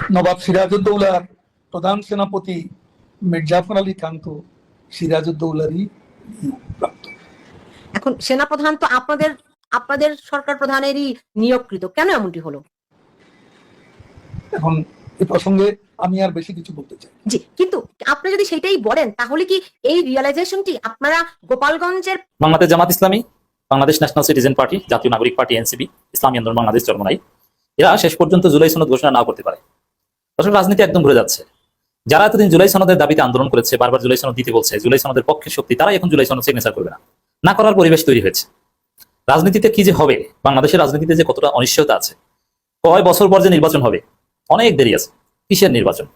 নবাব সিরাজউদ্দৌলার প্রধান সেনাপতি মির্জাফর আলী খান তো সিরাজউদ্দৌলারই প্রাপ্ত। এখন সেনাপ্রধান তো আপনাদের আপনাদের সরকার প্রধানেরই নিয়োগকৃত। কেন এমনটি হলো? এখন এ প্রসঙ্গে আমি আর বেশি কিছু বলতে চাই জি কিন্তু আপনি যদি সেটাই বলেন তাহলে কি এই রিয়েলাইজেশনটি আপনারা গোপালগঞ্জের Bangladesh Jamaat Islami Bangladesh national citizen party জাতীয় নাগরিক পার্টি এনসিপি ইসলামী আন্দোলন বাংলাদেশ চরমনাই এরা শেষ পর্যন্ত জুলাই সনদ ঘোষণা না করতে পারে। দর্শক রাজনীতি একদম ঘুরে যাচ্ছে। যারা এতদিন জুলাই সনদের দাবিতে আন্দোলন করেছে, বারবার জুলাই সনদ দিতে বলছে, জুলাই সনদের পক্ষে শক্তি, তারাই এখন জুলাই সনদ সিগনেচার করবে না। না করার পরিবেশ তৈরি হয়েছে। রাজনীতিতে কি যে হবে, বাংলাদেশের রাজনীতিতে যে কতটা অনিশ্চয়তা আছে, কয় বছর পর যে নির্বাচন হবে, অনেক দেরি আছে। কিসের নির্বাচন?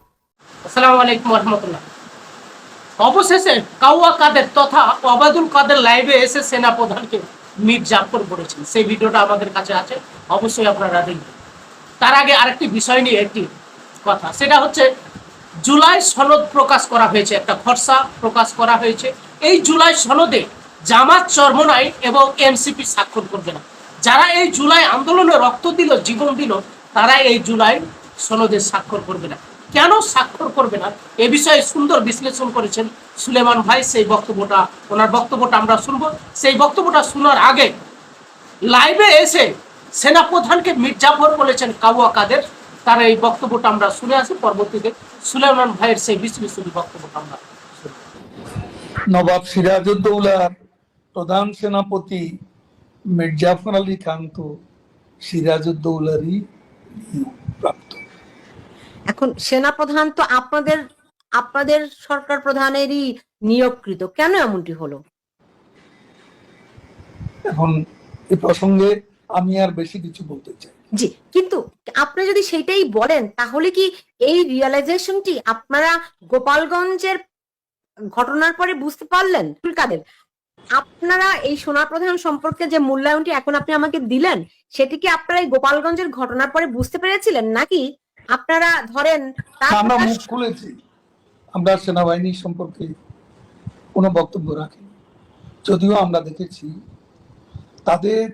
অবশেষে কাউয়া কাদের তথা ওবায়দুল কাদের লাইভে এসে সেনা প্রধানকে মিট জাফর সেই ভিডিওটা আমাদের কাছে আছে, অবশ্যই আপনারা দেখবেন। তার আগে আরেকটি বিষয় নিয়ে একটি কথা। সেটা হচ্ছে জুলাই সনদ প্রকাশ করা হয়েছে, একটা খরসা প্রকাশ করা হয়েছে। এই জুলাই সনদে জামাত চরমনাই এবং এনসিপি স্বাক্ষর করবে না। যারা এই জুলাই আন্দোলনে রক্ত দিল, জীবন দিল, তারা এই জুলাই সনদে স্বাক্ষর করবে না। কেন স্বাক্ষর করবে না? এ বিষয়ে সুন্দর বিশ্লেষণ করেছেন সুলেমান ভাই। সেই বক্তব্যটা, ওনার বক্তব্যটা আমরা শুনব। সেই বক্তব্যটা শোনার আগে লাইভে এসে সেনাপ্রধানকে মির্জাফর বলেছেন কাউয়া কাদের। তার এই বক্তব্যটা আমরা শুনে আসি পরবর্তীতে। সুলেমান ভাইয়ের সেই বিশ্লেষণী বক্তব্যটা আমরা নবাব সিরাজউদ্দৌলার প্রধান সেনাপতি মির্জাফর আলী খান তো সিরাজউদ্দৌলারই প্রাপ্ত। এখন সেনাপ্রধান তো আপনাদের আপনাদের সরকার প্রধানেরই নিয়োগকৃত। কেন এমনটি হলো? এখন এ প্রসঙ্গে আমি আর বেশি কিছু বলতে চাই না। জি কিন্তু আপনি যদি সেটাই বলেন তাহলে কি এই রিয়েলাইজেশনটি আপনারা গোপালগঞ্জের ঘটনার পরে বুঝতে পারলেন? কাদের? আপনারা এই সোনা প্রধান সম্পর্কে যে মূল্যায়নটি এখন আপনি আমাকে দিলেন সেটি কি আপনারা এই গোপালগঞ্জের ঘটনার পরে বুঝতে পেরেছিলেন? নাকি আপনারা ধরেন আমরা মুখ খুলেছি। আমরা সেনাবাহিনী সম্পর্কে কোনো বক্তব্য রাখি যদিও আমরা দেখেছি তাদের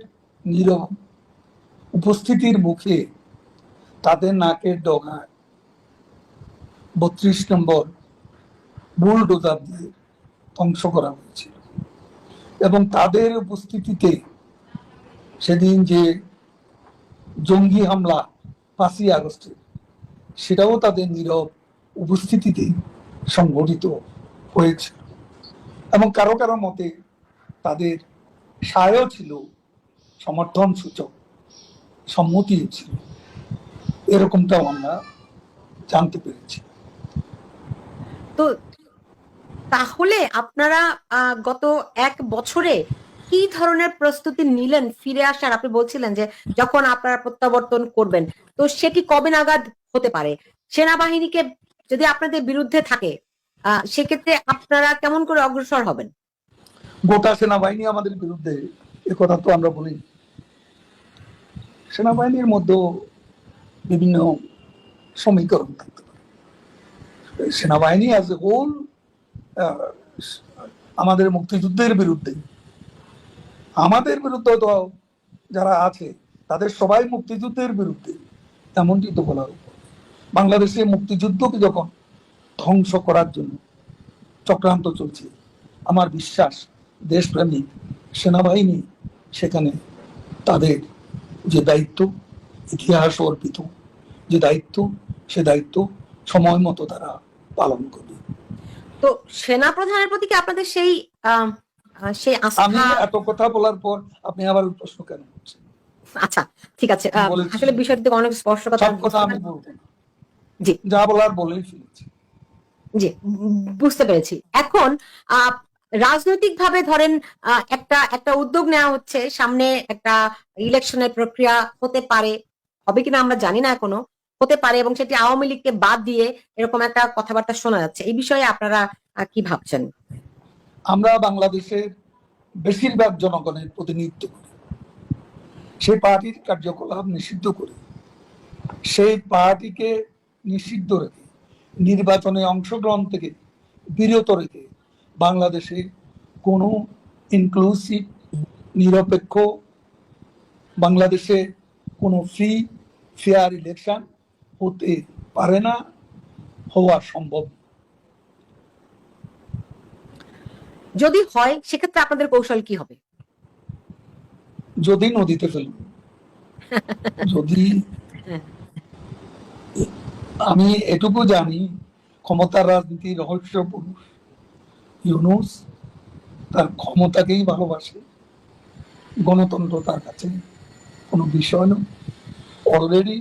নীরব উপস্থিতির মুখে তাদের নাকের ডগায় বত্রিশ নম্বর বুলডোজার দিয়ে ধ্বংস করা হয়েছিল। এবং তাদের উপস্থিতিতে সেদিন যে জঙ্গি হামলা পাঁচই আগস্টে, সেটাও তাদের নীরব উপস্থিতিতে সংগঠিত হয়েছে। এবং কারও কারও মতে তাদের সায়ও ছিল সমর্থন সূচক সম্মতিও ছিল এরকমটাও আমরা জানতে পেরেছি। তো তাহলে আপনারা গত এক বছরে কি ধরনের প্রস্তুতি নিলেন ফিরে আসার? আপনি বলছিলেন যে যখন আপনারা প্রত্যাবর্তন করবেন তো সেটি কবে নাগাদ হতে পারে? সেনাবাহিনীকে যদি আপনাদের বিরুদ্ধে থাকে আহ, সেক্ষেত্রে আপনারা কেমন করে অগ্রসর হবেন? গোটা সেনাবাহিনী আমাদের বিরুদ্ধে এ কথা তো আমরা বলি সেনাবাহিনীর মধ্যেও বিভিন্ন সমীকরণ থাকতে পারে। সেনাবাহিনী অ্যাজ এ হোল আমাদের মুক্তিযুদ্ধের বিরুদ্ধে, আমাদের বিরুদ্ধে তো যারা আছে, তাদের সবাই মুক্তিযুদ্ধের বিরুদ্ধে, এমনটি তো বলার উপর বাংলাদেশে মুক্তিযুদ্ধকে যখন ধ্বংস করার জন্য চক্রান্ত চলছে, আমার বিশ্বাস দেশপ্রেমিক সেনাবাহিনী সেখানে তাদের যে দায়িত্ব ইতিহাস অর্পিত যে দায়িত্ব সে দায়িত্ব সময় মতো তারা পালন করবে। তো সেনা প্রধানের প্রতি কি আপনাদের সেই সেই আমি এত কথা বলার পর আপনি আবার প্রশ্ন কেন করছেন? আচ্ছা ঠিক আছে। আসলে বিষয়টি অনেক স্পষ্ট কথা কথা আমি বলব জি। যা বলার বলেই ফেলেছি। জি বুঝতে পেরেছি। এখন রাজনৈতিকভাবে ধরেন একটা একটা উদ্যোগ নেওয়া হচ্ছে, সামনে একটা ইলেকশনের প্রক্রিয়া হতে পারে, হবে কিনা আমরা জানি না এখনও, হতে পারে এবং সেটি আওয়ামী লীগকে বাদ দিয়ে এরকম একটা কথাবার্তা শোনা যাচ্ছে। এই বিষয়ে আপনারা কি ভাবছেন? আমরা বাংলাদেশের বেশিরভাগ জনগণের প্রতিনিধিত্ব করি। সেই পার্টির কার্যকলাপ নিষিদ্ধ করি। সেই পার্টিকে নিষিদ্ধ রেখে, নির্বাচনে অংশগ্রহণ থেকে বিরত রেখে বাংলাদেশে কোনো ইনক্লুসিভ নিরপেক্ষ বাংলাদেশে কোনো ফ্রি ফেয়ার ইলেকশন হতে পারে না হওয়া সম্ভব। যদি হয় সেক্ষেত্রে আপনাদের কৌশল কি হবে? যদি নদীতে ফেলব যদি আমি এটুকু জানি ক্ষমতার রাজনীতি রহস্য পুরুষ ইউনুস তার ক্ষমতাকেই ভালোবাসে। গণতন্ত্র তার কাছে কোনো বিষয় নয়। অলরেডি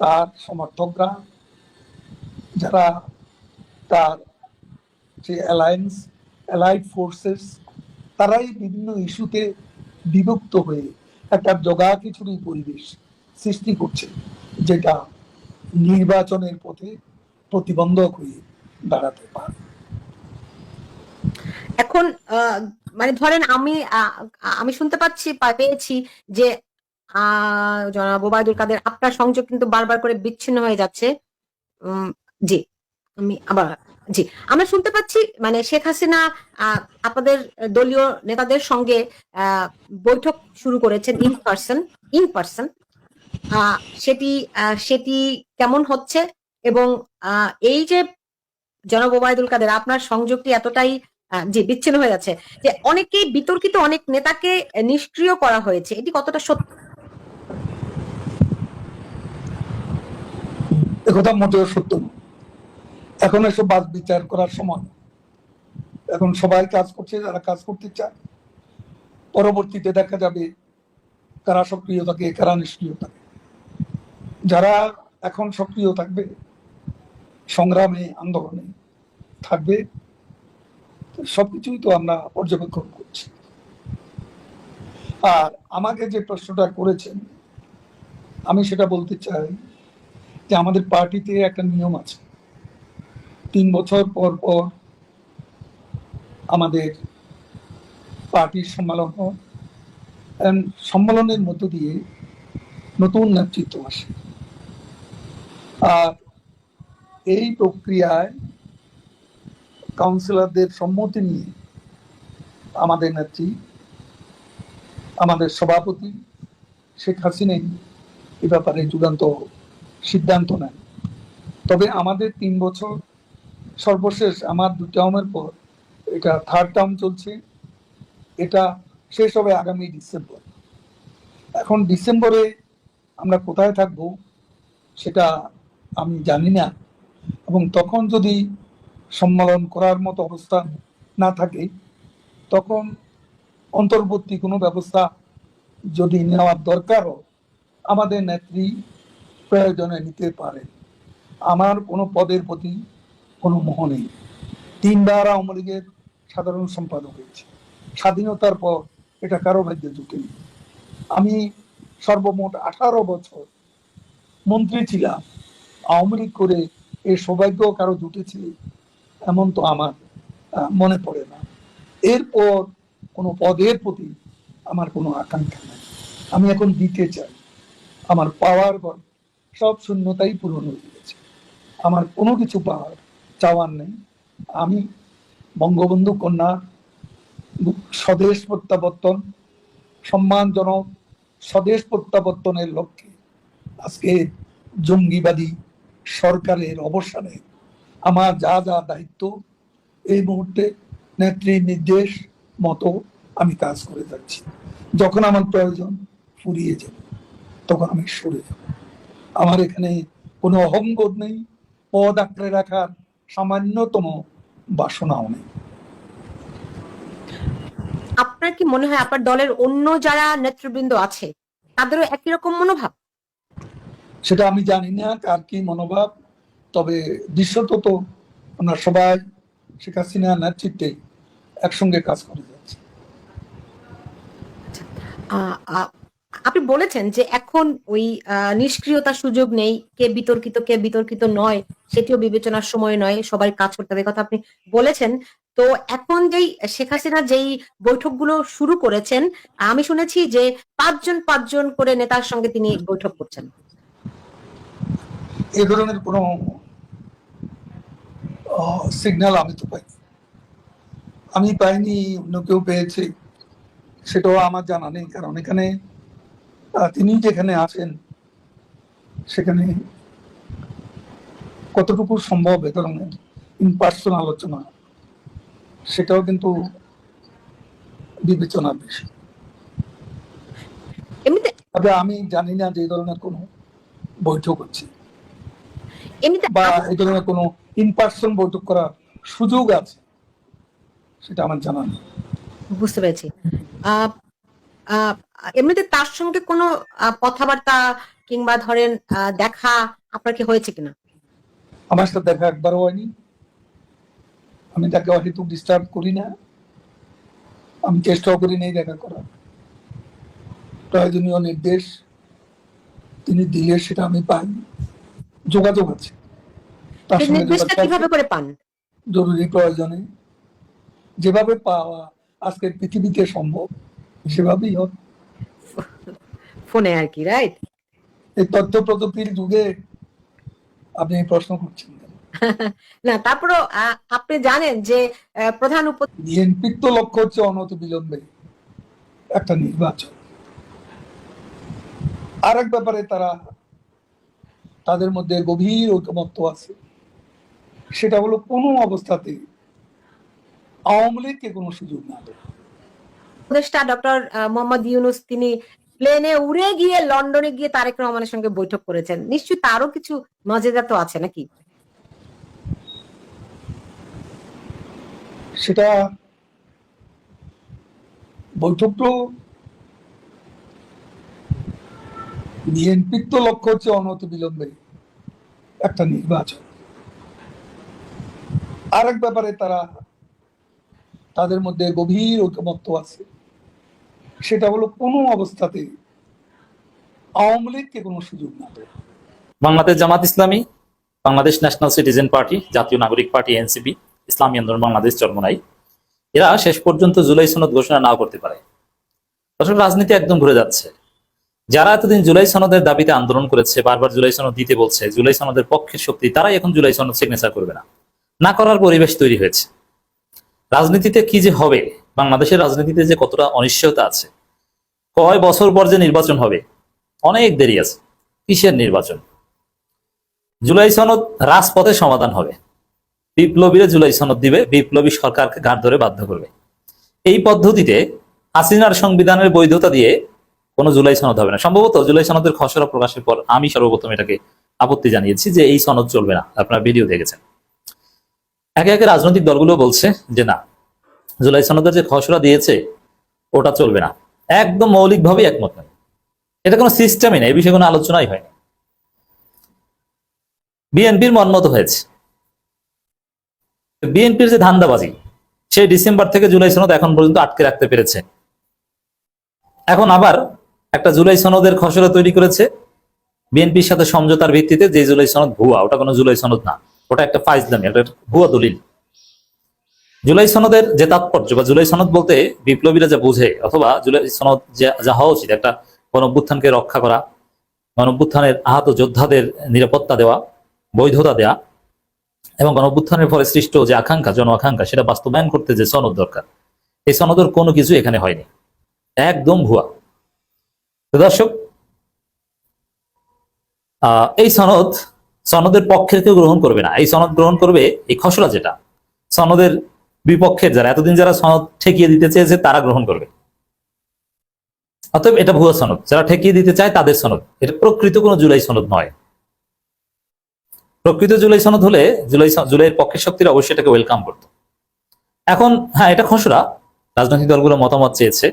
তার সমর্থকরা, যারা তার যে অ্যালায়েন্স অ্যালাইড ফোর্সেস তারাই বিভিন্ন ইস্যুতে বিভক্ত হয়ে একটা জগা খিচুড়ি পরিবেশ সৃষ্টি করছে, যেটা নির্বাচনের পথে প্রতিবন্ধক হয়ে দাঁড়াতে পারে। এখন মানে ধরেন আমি আমি শুনতে পাচ্ছি পেয়েছি যে আহ, ওবায়দুল কাদের আপনার সংযোগ কিন্তু বারবার করে বিচ্ছিন্ন হয়ে যাচ্ছে। জি আমি আবার জি আমরা শুনতে পাচ্ছি মানে শেখ হাসিনা আপনাদের দলীয় নেতাদের সঙ্গে বৈঠক শুরু করেছেন ইন পার্সন ইন পার্সন সেটি সেটি কেমন হচ্ছে এবং এই যে জনাব ওবায়দুল কাদের আপনার সংযোগটি এতটাই জি বিচ্ছিন্ন হয়ে যাচ্ছে, যে অনেকেই বিতর্কিত অনেক নেতাকে নিষ্ক্রিয় করা হয়েছে, এটি কতটা সত্য? একথা মোটেও সত্য এখন এসব বাদ বিচার করার সময় এখন সবাই কাজ করছে, যারা কাজ করতে চায়। পরবর্তীতে দেখা যাবে কারা সক্রিয় থাকে, কারা নিষ্ক্রিয় থাকে। যারা এখন সক্রিয় থাকবে, সংগ্রামে, আন্দোলনে থাকবে সবকিছুই তো আমরা পর্যবেক্ষণ করছি। আর আমাকে যে প্রশ্নটা করেছেন, আমি সেটা বলতে চাই যে আমাদের পার্টিতে একটা নিয়ম আছে। তিন বছর পর পর আমাদের পার্টির সম্মেলন হয়। সম্মেলনের মধ্য দিয়ে নতুন নেতৃত্ব আসে। আর এই প্রক্রিয়ায় কাউন্সিলরদের সম্মতি নিয়ে আমাদের নেত্রী, আমাদের সভাপতি শেখ হাসিনাই এ ব্যাপারে চূড়ান্ত সিদ্ধান্ত নেন। তবে আমাদের তিন বছর সর্বশেষ আমার দু টার্মের পর এটা থার্ড টার্ম চলছে। এটা শেষ হবে আগামী ডিসেম্বর। এখন ডিসেম্বরে আমরা কোথায় থাকব সেটা আমি জানি না। এবং তখন যদি সম্মেলন করার মতো অবস্থা না থাকে, তখন অন্তর্বর্তী কোনো ব্যবস্থা যদি নেওয়ার দরকার হয় আমাদের নেত্রী প্রয়োজনে নিতে পারেন আমার কোনো পদের প্রতি কোনো মোহ নেই। তিনবার আওয়ামী লীগের সাধারণ সম্পাদক হয়েছে। স্বাধীনতার পর এটা কারও ভাগ্যে জুটেনি আমি সর্বমোট আঠারো বছর মন্ত্রী ছিলাম। আওয়ামী লীগ করে এ সৌভাগ্য কারও জুটেছে এমন তো আমার মনে পড়ে না। এরপর কোনো পদের প্রতি আমার কোনো আকাঙ্ক্ষা নেই। আমি এখন দিতে চাই। আমার পাওয়ার ঘর সব শূন্যতাই পূরণ হয়ে গেছে। আমার কোনো কিছু পাওয়ার চাওয়ার নেই। আমি বঙ্গবন্ধু কন্যা স্বদেশ প্রত্যাবর্তন, সম্মানজনক স্বদেশ প্রত্যাবর্তনের লক্ষ্যে আজকে জঙ্গিবাদী সরকারের অবসানে আমার যা যা দায়িত্ব এই মুহূর্তে নেত্রীর নির্দেশ মতো আমি কাজ করে যাচ্ছি। যখন আমার প্রয়োজন ফুরিয়ে যাবে তখন আমি সরে যাব। আমার এখানে কোনো অহংবোধ নেই পদ আঁকড়ে রাখার সামান্যতম বাসনাও নেই। আপনার কি মনে হয় আপনার দলের অন্য যারা নেতৃবৃন্দ আছে তাদেরও একই রকম মনোভাব? সেটা আমি জানি না কার কি মনোভাব। তবে দৃশ্যত তো ওনার সবাই শেখ হাসিনা নেতৃত্বে একসঙ্গে কাজ করে যাচ্ছে। আপনি বলেছেন যে এখন ওই নিষ্ক্রিয়তার সুযোগ নেই কে বিতর্কিত কে বিতর্কিত নয় সেটিও বিবেচনার সময় নয় সবাই কাজ করতে হবে কথা আপনি বলেছেন। তো এখন যেই শেখ হাসিনা যেই বৈঠকগুলো শুরু করেছেন আমি শুনেছি যে পাঁচজন পাঁচজন করে নেতার সঙ্গে তিনি বৈঠক করছেন। এ ধরনের কোনো সিগন্যাল আমি তো পাইনি। আমি পাইনি অন্য কেউ পেয়েছে সেটাও আমার জানা নেই কারণ এখানে তিনি যেখানে আছেন সেখানে কতটুকু সম্ভব এ ধরনের ইন পার্সন আলোচনা সেটাও কিন্তু বিবেচনার বিষয় এমনিতে তবে আমি জানি না যে এই ধরনের কোনো বৈঠক হচ্ছে। বা এই ধরনের কোনো ইন পার্সন বৈঠক করার সুযোগ আছে সেটা আমার জানা নেই। বুঝতে পেরেছি। এমনিতে তার সঙ্গে কোনো কথাবার্তা কিংবা ধরেন দেখা আপনার কি হয়েছে কিনা? আমার সাথে দেখা একবারও হয়নি। আমি তাকে অহেতু ডিস্টার্ব করি না। আমি চেষ্টাও করি নেই দেখা করার। প্রয়োজনীয় নির্দেশ তিনি দিলে সেটা আমি পাই যোগাযোগ আছে। নির্দেশটা কীভাবে করে পান? জরুরি প্রয়োজনে। যেভাবে পাওয়া আজকের পৃথিবীতে সম্ভব সেভাবেই হবে। ফোনে আর কি রাইট এই তথ্য প্রযুক্তির যুগে আপনি প্রশ্ন করছেন না তারপরও আপনি জানেন যে প্রধান উপ বিএনপির তো লক্ষ্য হচ্ছে অনতি বিলম্বে একটা নির্বাচন। আর এক ব্যাপারে তারা তাদের মধ্যে গভীর ঐকমত্য আছে। সেটা হলো কোনো অবস্থাতে আওয়ামী লীগকে কোনো সুযোগ না উপদেষ্টা ডক্টর মোহাম্মদ ইউনুস তিনি প্লেনে উড়ে গিয়ে লন্ডনে গিয়ে তারেক রহমানের সঙ্গে বৈঠক করেছেন। নিশ্চয়ই তারও কিছু মজেদার তো আছে নাকি? সেটা বৈঠক তো বিএনপির তো লক্ষ্য হচ্ছে অনতি বিলম্বে একটা নির্বাচন। আর এক ব্যাপারে তারা তাদের মধ্যে গভীর ঐকমত্য আছে। সেটা হলো কোনো অবস্থাতে আওয়ামী লীগকে কোনো সুযোগ না Bangladesh Jamaat Islami, Bangladesh national citizen party, জাতীয় নাগরিক পার্টি, এনসিপি, ইসলামী আন্দোলন, বাংলাদেশ চরমনাই। এরা শেষ পর্যন্ত জুলাই সনদ ঘোষণা নাও করতে পারে। আসলে রাজনীতি একদম ঘুরে যাচ্ছে। যারা এতদিন জুলাই সনদের দাবিতে আন্দোলন করেছে, বারবার জুলাই সনদ দিতে বলছে, জুলাই সনদের পক্ষের শক্তি, তারাই এখন জুলাই সনদ সিগনেচার করবে না। না করার পরিবেশ তৈরি হয়েছে। রাজনীতিতে কি যে হবে, বাংলাদেশের রাজনীতিতে যে কতটা অনিশ্চয়তা আছে, কয় বছর পর যে নির্বাচন হবে, অনেক দেরি আছে। কিসের নির্বাচন? জুলাই সনদ রাজপথে সমাধান হবে। বিপ্লবীরা জুলাই সনদ দিবে, বিপ্লবী সরকারকে ঘাট ধরে বাধ্য করবে। এই পদ্ধতিতে হাসিনার সংবিধানের বৈধতা দিয়ে কোনো জুলাই সনদ হবে না। সম্ভবত জুলাই সনদের খসড়া প্রকাশের পর আমি সর্বপ্রথম এটাকে আপত্তি জানিয়েছি যে এই সনদ চলবে না। আপনারা ভিডিও দেখেছেন। একে একে রাজনৈতিক দলগুলো বলছে যে না, জুলাই সনদের যে খসড়া দিয়েছে, ওটা চলবে না। একদম মৌলিকভাবেই একমত নয় এটা কোনো সিস্টেমই নেই এই বিষয়ে কোনো আলোচনাই হয়নি। বিএনপির মনমত হয়েছে। বিএনপির যে ধান্দাবাজি সে ডিসেম্বর থেকে জুলাই সনদ এখন পর্যন্ত আটকে রাখতে পেরেছে। এখন আবার একটা জুলাই সনদের খসড়া তৈরি করেছে। বিএনপির সাথে সমঝোতার ভিত্তিতে যে জুলাই সনদ ভুয়া, ওটা কোনো জুলাই সনদ না। ওটা একটা ফাইজলামি একটা ভুয়া দলিল। জুলাই সনদের যে তাৎপর্য বা জুলাই সনদ বলতে বিপ্লবীরা যা বুঝে অথবা জুলাই সনদ যা- হওয়া উচিত, একটা গণঅভ্যুত্থানকে রক্ষা করা, গণঅভ্যুত্থানের আহত যোদ্ধাদের নিরাপত্তা দেওয়া, বৈধতা দেওয়া এবং গণঅভ্যুত্থানের ফলে সৃষ্ট যে আকাঙ্ক্ষা, জন আকাঙ্ক্ষা, সেটা বাস্তবায়ন করতে যে সনদ দরকার, এই সনদের কোনো কিছু এখানে হয়নি। একদম ভুয়া। তো দর্শক এই সনদ সনদের পক্ষের কেউ গ্রহণ করবে না। এই সনদ গ্রহণ করবে এই খসড়া যেটা। সনদের বিপক্ষের যারা, এতদিন যারা সনদ ঠেকিয়ে দিতে চেয়েছে, তারা গ্রহণ করবে। অতএব এটা ভুয়া সনদ। যারা ঠেকিয়ে দিতে চায়, তাদের সনদ। এটা প্রকৃত কোনো জুলাই সনদ নয়। প্রকৃত জুলাই সনদ হলে জুলাই জুলাইয়ের পক্ষের শক্তিরা অবশ্যই এটাকে ওয়েলকাম করত। এখন হ্যাঁ এটা খসড়া। রাজনৈতিক দলগুলো মতামত চেয়েছে।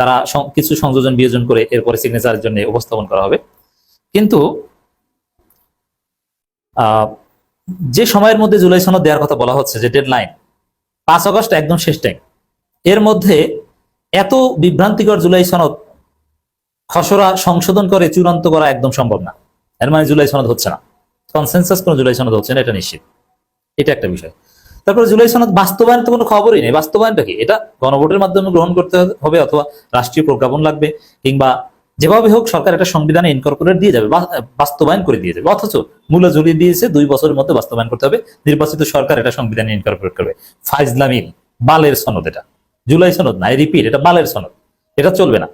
তারা কিছু সংযোজন বিয়োজন করে এরপরে সিগনেচারের জন্য উপস্থাপন করা হবে। কিন্তু যে সময়ের মধ্যে জুলাই সনদ দেওয়ার কথা বলা হচ্ছে, যে ডেডলাইন পাঁচ আগস্ট একদম শেষ টাইম এর মধ্যে এত বিভ্রান্তিকর জুলাই সনদ খসড়া সংশোধন করে চূড়ান্ত করা একদম সম্ভব না। এর মানে জুলাই সনদ হচ্ছে না। কনসেনসাস কোনো জুলাই সনদ হচ্ছে না, এটা নিশ্চিত। এটা একটা বিষয়। তারপরে জুলাই সনদ বাস্তবায়ন তো কোনো খবরই নেই। বাস্তবায়নটা কি? এটা গণভোটের মাধ্যমে গ্রহণ করতে হবে অথবা রাষ্ট্রীয় প্রজ্ঞাপন লাগবে, কিংবা যেভাবে হোক সরকার একটা সংবিধানে ইনকর্পোরেট দিয়ে যাবে বাস্তবায়ন করে দিয়ে যাবে। অথচ মূল্য ঝুলিয়ে দিয়েছে, দুই বছরের মধ্যে বাস্তবায়ন করতে হবে। নির্বাচিত সরকার এটা সংবিধানে ইনকর্পোরেট করবে। ফাইজলামিন বালের সনদ এটা। জুলাই সনদ না রিপিট এটা বালের সনদ। এটা চলবে না।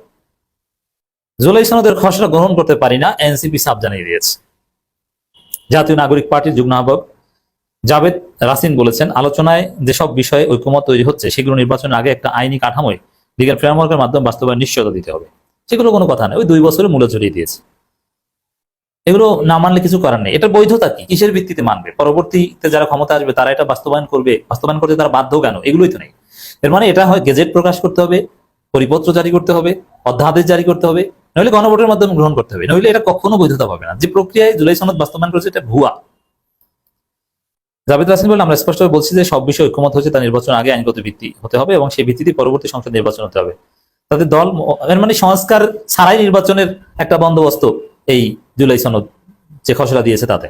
জুলাই সনদের খসড়া গ্রহণ করতে পারি না, এনসিপি সাপ জানিয়ে দিয়েছে। জাতীয় নাগরিক পার্টির যুগ্ম আহ্বায়ক জাভেদ রাসিন বলেছেন, আলোচনায় যেসব বিষয়ে ঐক্যমত তৈরি হচ্ছে, সেগুলো নির্বাচনের আগে একটা আইনি কাঠামোয় লিগের ফ্রেমওয়ার্কের মাধ্যমে বাস্তবায়ন নিশ্চয়তা দিতে হবে। সেগুলো কোনো কথা নেই ওই দুই বছরে মূল্য জড়িয়ে দিয়েছে। এগুলো না মানলে কিছু করার নেই। এটার বৈধতা কি? কিসের ভিত্তিতে মানবে? পরবর্তীতে যারা ক্ষমতা আসবে, তারা এটা বাস্তবায়ন করবে। বাস্তবায়ন করতে তারা বাধ্য কেন? এগুলোই তো নেই। এর মানে এটা হয় গেজেট প্রকাশ করতে হবে, পরিপত্র জারি করতে হবে, অধ্যাদেশ জারি করতে হবে, নইলে গণভোটের মাধ্যমে গ্রহণ করতে হবে। নইলে এটা কখনো বৈধতা পাবে না। যে প্রক্রিয়ায় জুলাই সনদ বাস্তবায়ন করেছে এটা ভুয়া। জাভেদ রাসিন বলে আমরা স্পষ্টভাবে বলছি যে সব বিষয়ে ঐক্যমত হচ্ছে তা নির্বাচন আগে আইনগত ভিত্তি হতে হবে এবং সেই ভিত্তিতে পরবর্তী সংসদ নির্বাচন হতে হবে। তাদের দল মানে সংস্কার ছাড়াই নির্বাচনের একটা বন্দোবস্ত এই জুলাই সনদ যে খসড়া দিয়েছে তাতে।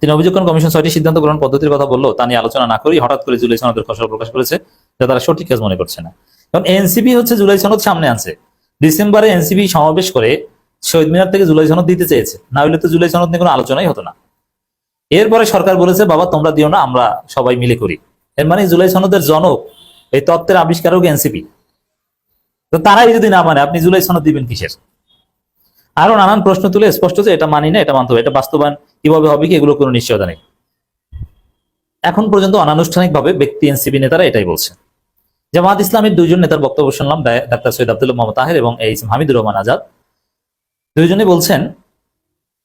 তিনি অভিযোগ করেন, কমিশন ছয়টি সিদ্ধান্ত গ্রহণ পদ্ধতির কথা বলল তা নিয়ে আলোচনা না করেই হঠাৎ করে জুলাই সনদের খসড়া প্রকাশ করেছে, যা তারা সঠিক কাজ মনে করছে না। কারণ এনসিপি হচ্ছে জুলাই সনদ সামনে আনছে। ডিসেম্বরে এনসিপি সমাবেশ করে শহীদ মিনার থেকে জুলাই সনদ দিতে চেয়েছে। না হলে তো জুলাই সনদ নিয়ে কোনো আলোচনাই হতো না। এরপরে সরকার বলেছে, বাবা, তোমরা দিও না, আমরা সবাই মিলে করি। এর মানে জুলাই সনদের জনক, এই তত্ত্বের আবিষ্কারক এনসিপি তো তারাই যদি না মানে আপনি জুলাই সনদ দিবেন কিসের? আরও নানান প্রশ্ন তুলে স্পষ্ট যে এটা মানি না, এটা মানতে হবে, এটা বাস্তবায়ন কীভাবে হবে কি এগুলো কোনো নিশ্চয়তা নেই। এখন পর্যন্ত অনানুষ্ঠানিকভাবে ব্যক্তি, এনসিপি নেতারা এটাই বলছে জামাত ইসলামের দুইজন নেতার বক্তব্য শুনলাম ডাক্তার সৈয়দ আব্দুল্লাহ মোহাম্মদ তাহের এবং এই হামিদুর রহমান আজাদ। দুইজনে বলছেন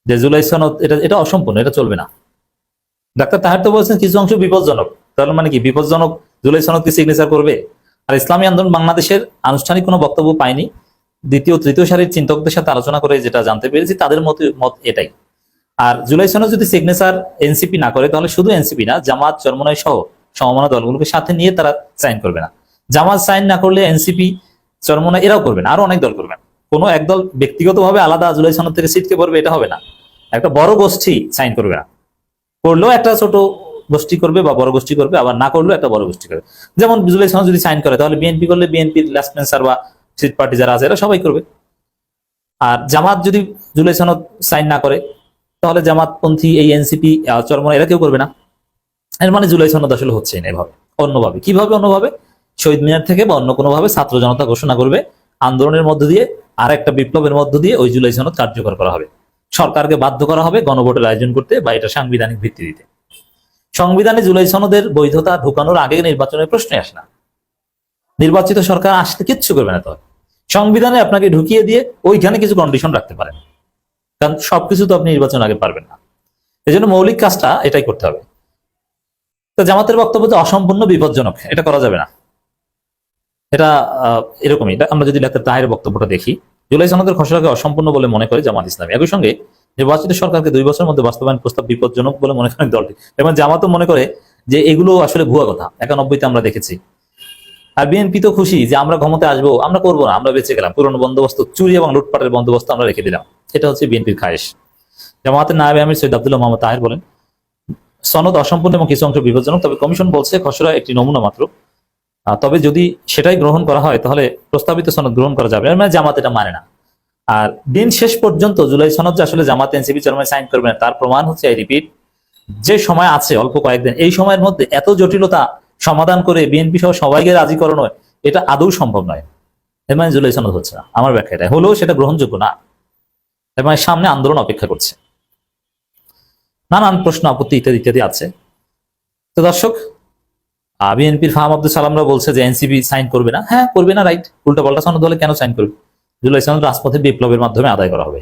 যে জুলাই সনদ, এটা এটা অসম্পূর্ণ, এটা চলবে না। ডাক্তার তাহের তো বলছেন কিছু অংশ বিপজ্জনক। তাহলে মানে কি, বিপজ্জনক জুলাই সনদকে সিগনেচার করবে? আর ইসলামী আন্দোলন বাংলাদেশের আনুষ্ঠানিক কোনো বক্তব্য পায়নি। দ্বিতীয় তৃতীয় সারির চিন্তকদের সাথে আলোচনা করে যেটা জানতে পেরেছি, তাদের মত মত এটাই। আর জুলাই সনদ যদি সিগনেচার এনসিপি না করে, তাহলে শুধু এনসিপি না, জামাত চরমনাই সহ সমমনা দলগুলোকে সাথে নিয়ে তারা সাইন করবে না। জামাত সাইন না করলে এনসিপি চরমনা এরাও করবে না, আরও অনেক দল করবে না। কোনো একদল ব্যক্তিগতভাবে আলাদা জুলাই সনদ থেকে সিটকে পড়বে, এটা হবে না। একটা বড় গোষ্ঠী সাইন করবে না। করলেও একটা ছোট গোষ্ঠী করবে বা বড় গোষ্ঠী করবে, আবার না করলেও একটা বড় গোষ্ঠী করবে। যেমন জুলাই সনদ যদি সাইন করে, তাহলে বিএনপি করলে বিএনপির লাস্টমেন্সার বা সিট পার্টি যারা আছে, এরা সবাই করবে। আর জামাত যদি জুলাই সনদ সাইন না করে, তাহলে জামাতপন্থী, এই এনসিপি চরমনা এরা কেউ করবে না। এর মানে জুলাই সনদ আসলে হচ্ছে না এভাবে, অন্যভাবে। কীভাবে অন্যভাবে? শহীদ মিনার থেকে বা অন্য কোনোভাবে ছাত্র জনতা ঘোষণা করবে, আন্দোলনের মধ্য দিয়ে, আর একটা বিপ্লবের মধ্য দিয়ে ওই জুলাই সনদ কার্যকর করা হবে। সরকারকে বাধ্য করা হবে গণভোটের আয়োজন করতে বা এটা সাংবিধানিক ভিত্তি দিতে। সংবিধানে জুলাই সনদের বৈধতা ঢুকানোর আগে নির্বাচনের প্রশ্নে আসে না। নির্বাচিত সরকার আসতে কিচ্ছু করবে না তখন সংবিধানে আপনাকে ঢুকিয়ে দিয়ে ওইখানে কিছু কন্ডিশন রাখতে পারেন। কারণ সবকিছু তো আপনি নির্বাচন আগে পারবেন না। এই জন্য মৌলিক কাজটা এটাই করতে হবে। তো জামাতের বক্তব্য যে অসম্পূর্ণ, বিপজ্জনক, এটা করা যাবে না। এটা এরকমই। আমরা যদি ডাক্তার তাহের বক্তব্যটা দেখি, জুলাই সনদের খসড়াকে অসম্পূর্ণ বলে মনে করে জামাত ইসলামী। একই সঙ্গে নির্বাচিত সরকারকে দুই বছরের মধ্যে বাস্তবায়ন প্রস্তাব বিপজ্জনক বলে মনে করেন দলটি। এবং জামাতও মনে করে যে এগুলো আসলে ভুয়া কথা। একানব্বইতে আমরা দেখেছি। আর বিএনপি তো খুশি যে আমরা ক্ষমতায় আসব, আমরা করব না, আমরা বেঁচে গেলাম। পুরনো বন্দোবস্ত, চুরি এবং লুটপাটের বন্দোবস্ত আমরা রেখে দিলাম। এটা হচ্ছে বিএনপির খায়েশ। জামাতের নায়ব আমির সৈয়দ আব্দুল্লাহ মোহাম্মদ তাহের বলেন, সনদ অসম্পূর্ণ এবং কিছু অংশ বিপজ্জনক, তবে কমিশন বলছে খসড়া একটি নমুনা মাত্র। তবে যদি সেটাই গ্রহণ করা হয়, তাহলে প্রস্তাবিত সনদ গ্রহণ করা যাবে। মানে জামাত এটা মানে না। আর দিন শেষ পর্যন্ত জুলাই সনদ যে আসলে জামাত এনসিপি চেয়ারম্যান সাইন করবে না, তার প্রমাণ হচ্ছে এই রিপিট যে সময় আছে অল্প কয়েকদিন, এই সময়ের মধ্যে এত জটিলতা সমাধান করে বিএনপি সহ সবাইকে রাজি করানো এটা আদৌ সম্ভব নয়। এর মানে জুলাই সনদ হচ্ছে না। আমার ব্যাখ্যা এটা হলেও সেটা গ্রহণযোগ্য না। এর মানে সামনে আন্দোলন অপেক্ষা করছে। নানান প্রশ্ন, আপত্তি ইত্যাদি ইত্যাদি আছে। তো দর্শক বিএনপির ফাহাম আব্দুল সালামরা বলছে যে এনসিবি সাইন করবে না। হ্যাঁ করবে না, রাইট। উল্টা পাল্টা সনদ হলে কেন সাইন করবে? জুলাই সনদ রাজপথে বিপ্লবের মাধ্যমে আদায় করা হবে।